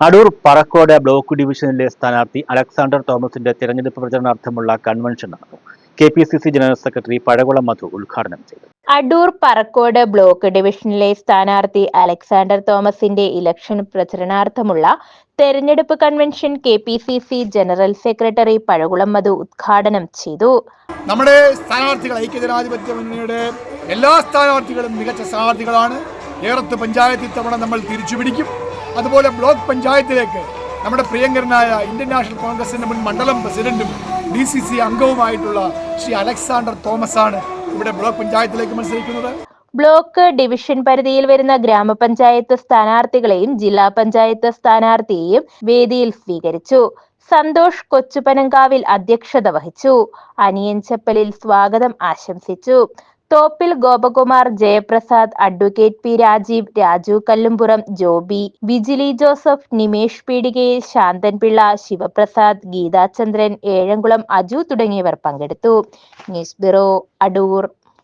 Adoor Parakode block ഡിവിഷനിലെ സ്ഥാനാർത്ഥി അലക്സാണ്ടർ തോമസിന്റെ തിരഞ്ഞെടുപ്പ് പ്രചരണാർത്ഥമുള്ള കൺവെൻഷൻ നടന്നു. K P C C general secretary Pazhakulam Madhu ഉദ്ഘാടനം ചെയ്തു. അടൂർ പറക്കോട് ബ്ലോക്ക് ഡിവിഷനിലെ സ്ഥാനാർത്ഥി അലക്സാണ്ടർ തോമസിന്റെ ഇലക്ഷൻ പ്രചരണാർത്ഥമുള്ള തെരഞ്ഞെടുപ്പ് convention K P C C general secretary Pazhakulam Madhu ഉദ്ഘാടനം ചെയ്തു. നമ്മുടെ സ്ഥാനാർത്ഥികൾ ഐക്യജനാധിപത്യ മുന്നണിയുടെ എല്ലാ സ്ഥാനാർത്ഥികളും മികച്ച സ്ഥാനാർത്ഥികളാണ്. ഏറത്ത് പഞ്ചായത്ത് ഇത്തവണ നമ്മൾ തിരിച്ചുപിടിക്കും. അതുപോലെ ബ്ലോക്ക് പഞ്ചായത്തിലേക്ക് നമ്മുടെ പ്രിയങ്കരനായ ഇന്ത്യൻ നാഷണൽ കോൺഗ്രസിന്റെ മുൻ മണ്ഡലം പ്രസിഡന്റും ഡി സി സി അംഗവുമായിട്ടുള്ള ശ്രീ അലക്സാണ്ടർ തോമസ് ആണ് ഇവിടെ ബ്ലോക്ക് പഞ്ചായത്തിലേക്ക് മത്സരിക്കുന്നത്. ബ്ലോക്ക് ഡിവിഷൻ പരിധിയിൽ വരുന്ന ഗ്രാമപഞ്ചായത്ത് സ്ഥാനാർത്ഥികളെയും ജില്ലാ പഞ്ചായത്ത് സ്ഥാനാർത്ഥിയെയും വേദിയിൽ സ്വീകരിച്ചു. സന്തോഷ് കൊച്ചുപനങ്കാവിൽ അധ്യക്ഷത വഹിച്ചു. അനിയൻ ചപ്പലിൽ സ്വാഗതം ആശംസിച്ചു. തോപ്പിൽ ഗോപകുമാർ ജയപ്രസാദ് അഡ്വക്കേറ്റ് പി രാജീവ് രാജു കല്ലുംപുറം ജോബി വിജിലി ജോസഫ് നിമേഷ് പീടികയിൽ ശാന്തൻപിള്ള ശിവപ്രസാദ് ഗീതാചന്ദ്രൻ ഏഴംകുളം അജു തുടങ്ങിയവർ പങ്കെടുത്തു. News bureau Adoor.